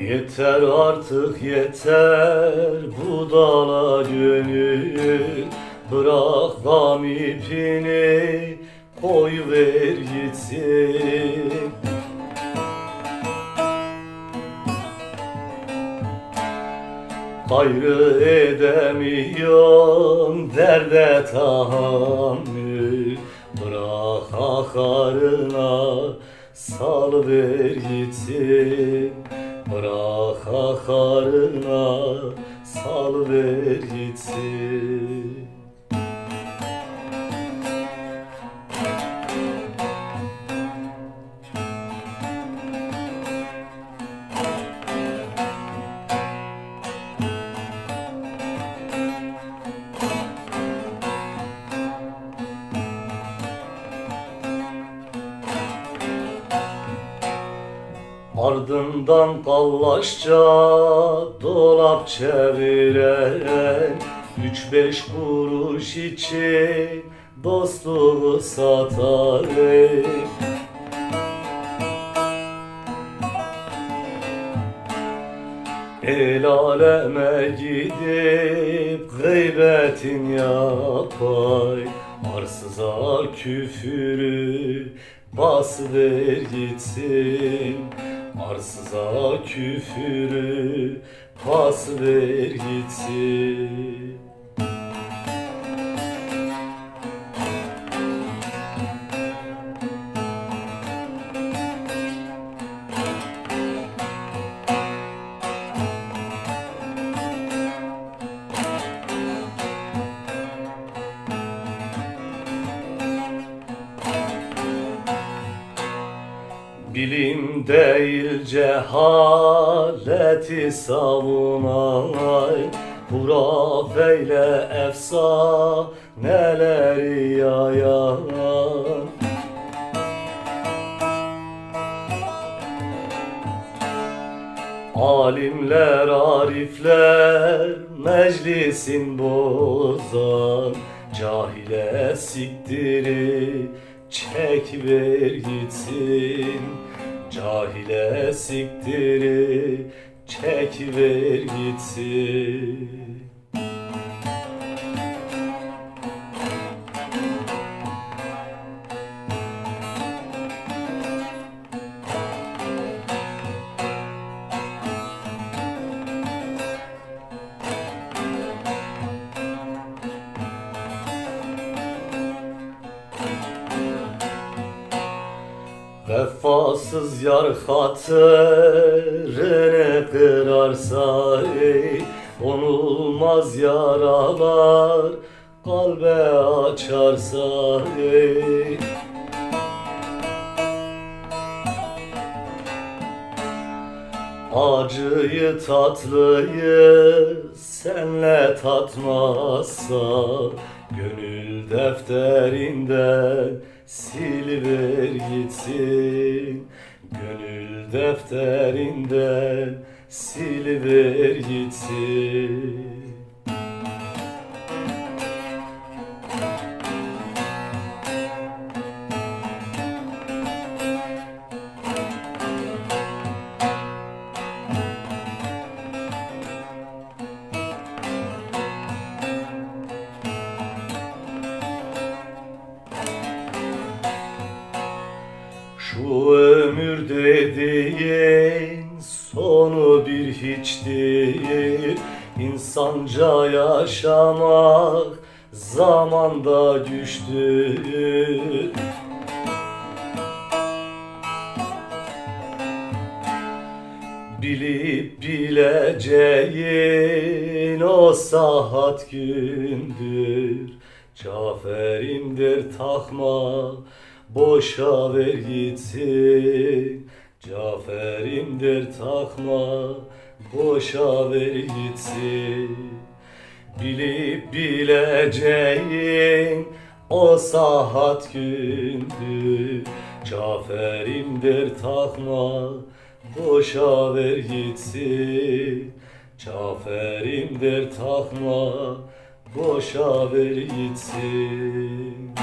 Yeter artık yeter budala gönül. Bırak gam ipini koy ver gitsin. Gayrı edemiyorum derde tahammül. Bırak akarına sal ver gitsin. Bırak akarına sal ver gitsin Ardından kallaşça dolap çeviren Üç beş kuruş için dostluğu satar El aleme gidip gıybetin yapay Arsıza küfürü bas ver gitsin Arsıza küfürü bas ver gitsin Bilim değil cehaleti savunay Hurafeyle efsaneleri yayan. Alimler, arifler meclisin bozan. Cahile siktiri çek ver gitsin Cahile siktiri çek ver gitsin Vefasız yar hatırını kırarsa ey, Onulmaz yaralar kalbe açarsa ey. Acıyı tatlıyı senle tatmazsa Gönül defterinden sil ver gitsin Gönül defterinden sil ver gitsin dediğin sonu bir hiç değil. İnsanca yaşamak zamanda güçtür Bilip bileceğin o saat gündür. Cafer'imdir takma boşa ver gitsin Cafer'imdir takma boşa ver gitsin. Bilip bileceğin o saat gündür. Cafer'imdir takma boşa ver gitsin. Cafer'imdir takma boşa ver gitsin